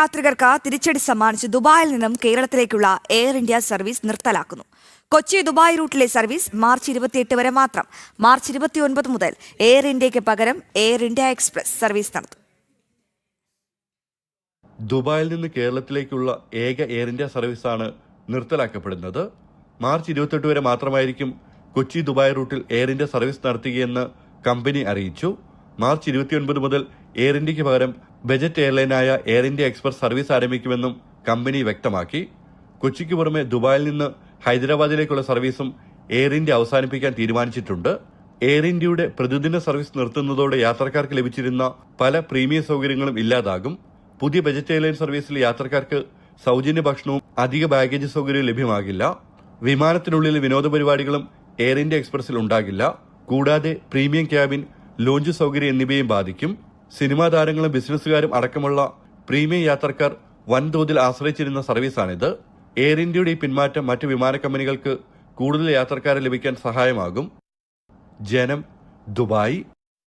യാത്രികർക്ക് തിരിച്ചടി സമ്മാനിച്ച് ദുബായിൽ നിന്നും കേരളത്തിലേക്കുള്ള എയർ ഇന്ത്യ സർവീസ് നിർത്തലാക്കുന്നു. കൊച്ചി ദുബായ് റൂട്ടിലെ സർവീസ് മാർച്ച് ഇരുപത്തിയെട്ട് വരെ മാത്രം. മാർച്ച് ഇരുപത്തിയൊൻപത് മുതൽ എയർ ഇന്ത്യയ്ക്ക് പകരം എയർ ഇന്ത്യ എക്സ്പ്രസ് സർവീസ് നടത്തും. ദുബായിൽ നിന്ന് കേരളത്തിലേക്കുള്ള ഏക എയർ ഇന്ത്യ സർവീസാണ് നിർത്തലാക്കപ്പെടുന്നത്. മാർച്ച് ഇരുപത്തെട്ട് വരെ മാത്രമായിരിക്കും കൊച്ചി ദുബായ് റൂട്ടിൽ എയർ ഇന്ത്യ സർവീസ് നടത്തുകയെന്ന് കമ്പനി അറിയിച്ചു. മാർച്ച് ഇരുപത്തിയൊൻപത് മുതൽ എയർ ഇന്ത്യയ്ക്ക് പകരം ബജറ്റ് എയർലൈനായ എയർ ഇന്ത്യ എക്സ്പ്രസ് സർവീസ് ആരംഭിക്കുമെന്നും കമ്പനി വ്യക്തമാക്കി. കൊച്ചിക്ക് പുറമെ ദുബായിൽ നിന്ന് ഹൈദരാബാദിലേക്കുള്ള സർവീസും എയർ ഇന്ത്യ അവസാനിപ്പിക്കാൻ തീരുമാനിച്ചിട്ടുണ്ട്. എയർ ഇന്ത്യയുടെ പ്രതിദിന സർവീസ് നിർത്തുന്നതോടെ യാത്രക്കാർക്ക് ലഭിച്ചിരുന്ന പല പ്രീമിയം സൗകര്യങ്ങളും ഇല്ലാതാകും. പുതിയ ബജറ്റ് എയർലൈൻ സർവീസിൽ യാത്രക്കാർക്ക് സൗജന്യ ഭക്ഷണവും അധിക ബാഗേജ് സൗകര്യവും ലഭ്യമാകില്ല. വിമാനത്തിനുള്ളിൽ വിനോദ പരിപാടികളും എയർ ഇന്ത്യ എക്സ്പ്രസിൽ ഉണ്ടാകില്ല. കൂടാതെ പ്രീമിയം ക്യാബിൻ ലോഞ്ച് സൗകര്യം എന്നിവയും ബാധിക്കും. സിനിമാ താരങ്ങളും ബിസിനസ്സുകാരും അടക്കമുള്ള പ്രീമിയം യാത്രക്കാർ വൻതോതിൽ ആശ്രയിച്ചിരുന്ന സർവീസാണിത്. എയർ ഇന്ത്യയുടെ ഈ പിന്മാറ്റം മറ്റ് വിമാന കമ്പനികൾക്ക് കൂടുതൽ യാത്രക്കാരെ ലഭിക്കാൻ സഹായമാകും. ജനം ദുബായ്.